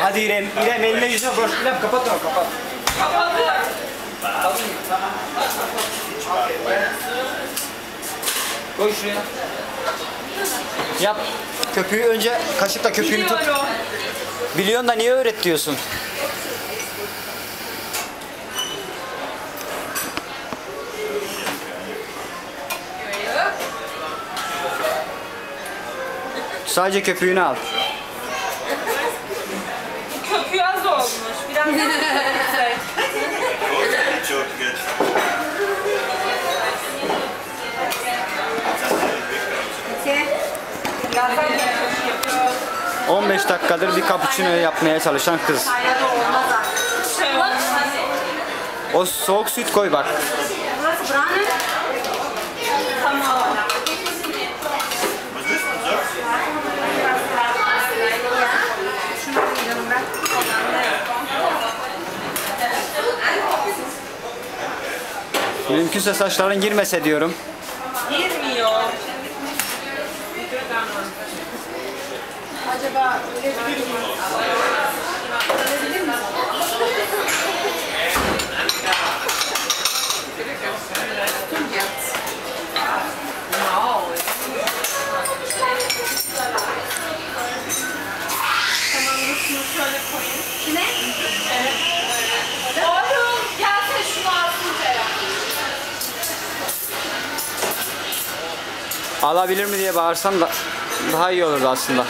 Hadi İrem. İrem eline yüzüne boş. İrem kapat onu kapat. Koy şuraya. Yap. Köpüğü önce kaşıkla köpüğünü tut. Biliyorsun da niye öğret diyorsun? Sadece köpüğünü al. Çok geç. Biraz daha yüksek yapıyor. 15 dakikadır bir cappuccino yapmaya çalışan kız. Şey. O soğuk süt koy bak. Mümkünse saçların girmese diyorum. Girmiyor. Şunu şöyle koyayım. Oğlum Alabilir mi diye bağırsam da daha iyi olurdu aslında.